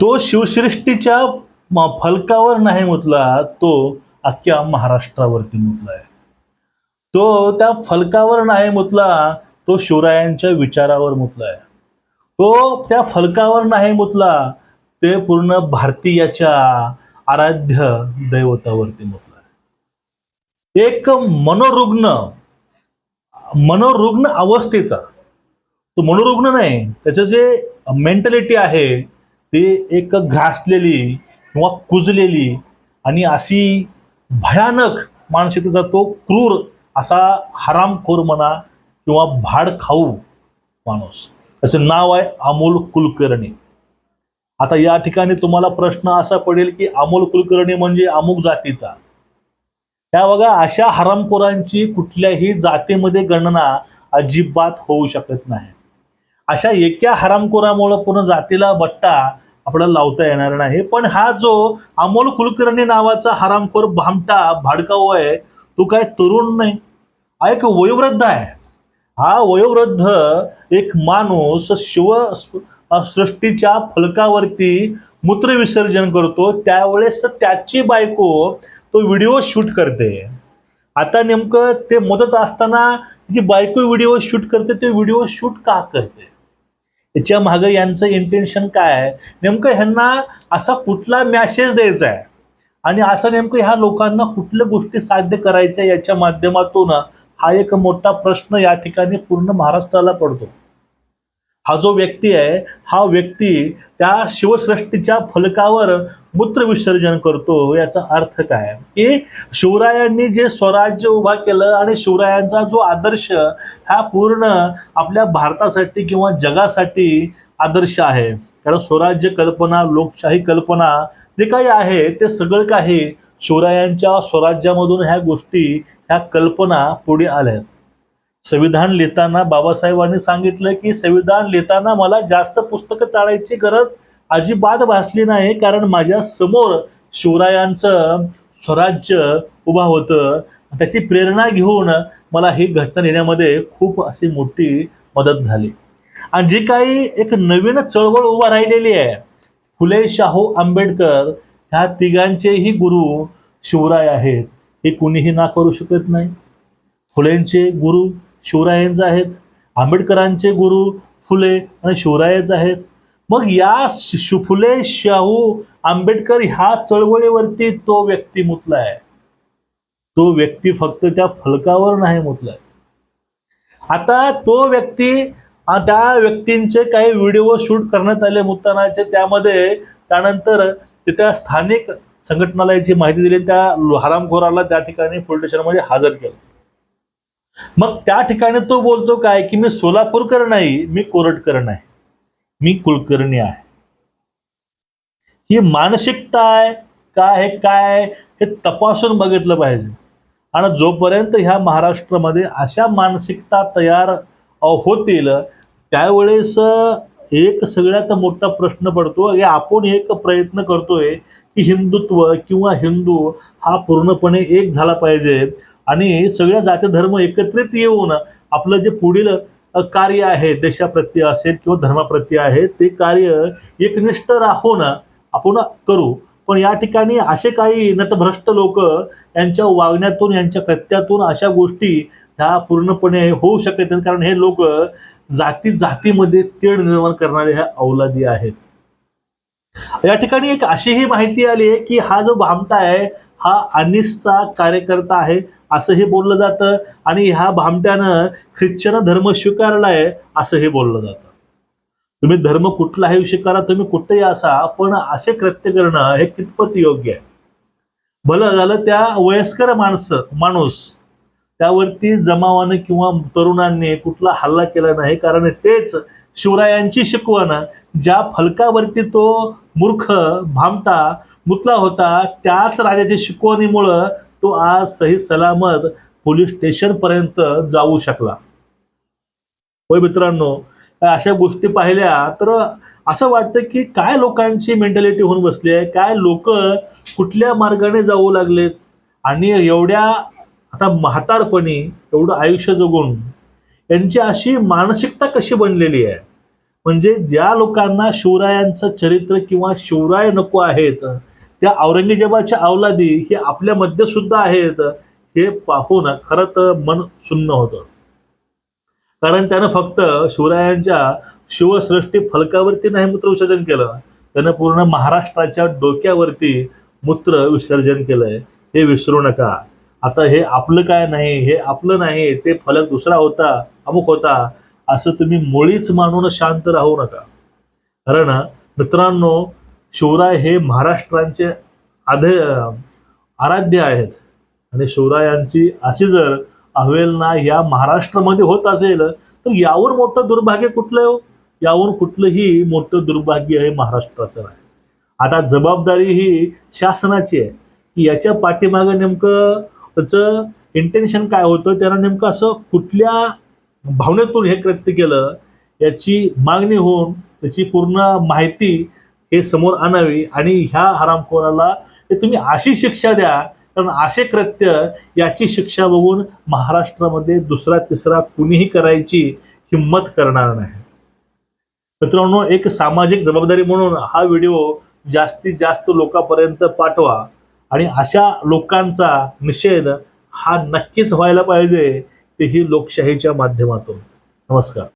तो शिवसृष्टीच्या फलकावर नाही मुतला तो अख्ख्या महाराष्ट्रावरती मुतलाय तो त्या फलकावर नाही मुतला तो शिवरायांच्या विचारावर मुतलाय तो त्या फलकावर नाही मुतला ते पूर्ण भारतीयाच्या आराध्य दैवतावरती मुतलाय एक मनोरुग्ण मनोरुग्ण अवस्थेचा तो मनोरुग्ण नाही त्याचं जे मेंटॅलिटी आहे ते एक घासलेली किंवा कुजलेली आणि अशी भयानक मानसिकतेचा तो क्रूर असा हरामखोर म्हणा किंवा भाड खाऊ माणूस. त्याचं नाव आहे अमोल कुलकर्णी. आता या ठिकाणी तुम्हाला प्रश्न असा पडेल की अमोल कुलकर्णी म्हणजे अमुक जातीचा. त्या बघा अशा हरामखोरांची कुठल्याही जातीमध्ये गणना अजिबात होऊ शकत नाही. अशा एका हरामखोरामुळं पूर्ण जातीला बट्टा आपल्याला लावता येणार नाही. पण हा जो अमोल कुलकर्णी नावाचा हरामखोर भामटा भाडकाऊ आहे तो काय तरुण नाही. हा एक वयोवृद्ध आहे. हा वयोवृद्ध एक माणूस शिव सृष्टीच्या फलकावरती मूत्रविसर्जन करतो. त्यावेळेस त्याची बायको तो व्हिडिओ शूट करते. आता नेमकं ते मदत असताना जी बायको व्हिडिओ शूट करते ते व्हिडिओ शूट का करते? याच्या मागे यांचं इंटेन्शन काय आहे? नेमकं ह्यांना असा कुठला मॅसेज द्यायचा आहे? आणि असं नेमकं ह्या लोकांना कुठल्या गोष्टी साध्य करायच्या याच्या माध्यमातून हा एक मोठा प्रश्न या ठिकाणी पूर्ण महाराष्ट्राला पडतो. हा जो व्यक्ती आहे हा व्यक्ती त्या शिवसृष्टीच्या फलकावर मूत्र विसर्जन करतो याचा अर्थ काय? की शिवरायांनी जे स्वराज्य उभा केलं आणि शिवरायांचा जो आदर्श हा पूर्ण आपल्या भारतासाठी किंवा जगासाठी आदर्श आहे. कारण स्वराज्य कल्पना लोकशाही कल्पना जे काही आहे ते सगळं काही शिवरायांच्या स्वराज्यामधून ह्या गोष्टी ह्या कल्पना पुढे आल्या. संविधान लिहिताना बाबासाहेबांनी सांगितलं की संविधान लिहिताना मला जास्त पुस्तकं चाळायची गरज अजिबात भासली नाही कारण माझ्यासमोर शिवरायांचं स्वराज्य उभा होतं. त्याची प्रेरणा घेऊन मला ही घटना लिहिण्यामध्ये खूप अशी मोठी मदत झाली. आणि जी काही एक नवीन चळवळ उभा राहिलेली आहे फुले शाहू आंबेडकर ह्या तिघांचेही गुरु शिवराय आहेत. हे कुणीही ना करू शकत नाही. फुलेंचे गुरु शिवरायांचे आहेत आंबेडकरांचे गुरु फुले आणि शिवरायाच आहेत. मग या फुले शाहू आंबेडकर ह्या चळवळीवरती तो व्यक्ती मुतला आहे. तो व्यक्ती फक्त त्या फलकावर नाही मुतलाय आता तो व्यक्ती त्या व्यक्तींचे काही व्हिडिओ शूट करण्यात आले मुतानाचे त्यामध्ये त्यानंतर तिथल्या स्थानिक संघटनाला याची माहिती दिली त्या हरामखोराला त्या ठिकाणी पोलीस स्टेशनमध्ये हजर केलं. मग त्या ठिकाणी तो बोलतो काय की मी सोलापूरकर नाही मी कोरटकर नाही मी कुलकर्णी आहे. ही मानसिकता आहे काय हे काय हे तपासून बघितलं पाहिजे. आणि जोपर्यंत ह्या महाराष्ट्रामध्ये अशा मानसिकता तयार होतील त्यावेळेस एक सगळ्यात मोठा प्रश्न पडतो की आपण एक प्रयत्न करतोय की हिंदुत्व किंवा हिंदू हा पूर्णपणे एक झाला पाहिजे. आणि सगळ्या जाती धर्म एकत्रित येऊन आपलं जे पुढील कार्य आहे देशाप्रती असेल किंवा धर्माप्रती आहे ते कार्य एकनिष्ठ राहून आपण करू. पण या ठिकाणी असे काही नतभ्रष्ट लोक यांच्या वागण्यातून यांच्या कृत्यातून अशा गोष्टी ह्या पूर्णपणे होऊ शकत नाहीत. कारण हे लोक जाती जातीमध्ये तेढ निर्माण करणारे ह्या अवलादी आहेत. या ठिकाणी एक अशीही माहिती आली आहे की हा जो भामटा आहे हा अनिसचा कार्यकर्ता आहे असंही बोललं जातं. आणि ह्या भामट्यानं ख्रिश्चन धर्म स्वीकारला आहे असंही बोललं जातं. तुम्ही धर्म कुठलाही स्वीकारा तुम्ही कुठेही असा पण असे कृत्य करणं हे कितपत योग्य आहे? भलं झालं त्या वयस्कर माणसं माणूस त्यावरती जमावानं किंवा तरुणांनी कुठला हल्ला केला नाही. कारण तेच शिवरायांची शिकवण ज्या फलकावरती तो मूर्ख भामटा मुतला होता त्याच राजाच्या शिकवणीमुळं तो आज सही सलामत पोलीस स्टेशन पर्यंत जाऊ शकला. होय मित्रांनो अशा गोष्टी पाहिल्या तर असं वाटतं की काय लोकांची मेंटॅलिटी होऊन बसली आहे काय लोक कुठल्या मार्गाने जाऊ लागलेत आणि एवढ्या आता म्हातारपणी एवढं आयुष्य जगून यांची अशी मानसिकता कशी बनलेली आहे? म्हणजे ज्या लोकांना शिवरायांचं चरित्र किंवा शिवराय नको आहेत त्या औरंगजेबाच्या अवलादी हे आपल्यामध्ये सुद्धा आहेत हे पाहून खरं तर मन सुन्न होतं. कारण त्यानं फक्त शिवरायांच्या शिवसृष्टी फलकावरती नाही मूत्र विसर्जन केलं त्यानं पूर्ण महाराष्ट्राच्या डोक्यावरती मूत्र विसर्जन केलंय. हे विसरू नका. आता हे आपलं काय नाही हे आपलं नाही ते फलक दुसरा होता अमुक होता असं तुम्ही मुळीच मानून शांत राहू नका. कारण मित्रांनो शिवराय हे महाराष्ट्रांचे आधे आराध्य आहेत. आणि शिवरायांची अशी जर अवहेलना या महाराष्ट्रामध्ये होत असेल तर यावर मोठं दुर्भाग्य कुठलं हो? यावर कुठलंही मोठं दुर्भाग्य हे महाराष्ट्राचं नाही. आता जबाबदारी ही शासनाची आहे. की याच्या पाठीमागं नेमकं त्याचं इंटेन्शन काय होतं त्यानं नेमकं असं कुठल्या भावनेतून हे कृत्य केलं याची मागणी होऊन त्याची पूर्ण माहिती हे समोर आणावी आणि ह्या हरामखोराला तुम्ही अशी शिक्षा द्या. कारण असे कृत्य याची शिक्षा बघून महाराष्ट्रामध्ये दुसरा तिसरा कुणीही करायची हिंमत करणार नाही. मित्रांनो एक सामाजिक जबाबदारी म्हणून हा व्हिडिओ जास्तीत जास्त लोकांपर्यंत पाठवा आणि अशा लोकांचा निषेध हा नक्कीच व्हायला पाहिजे तेही लोकशाहीच्या माध्यमातून. नमस्कार.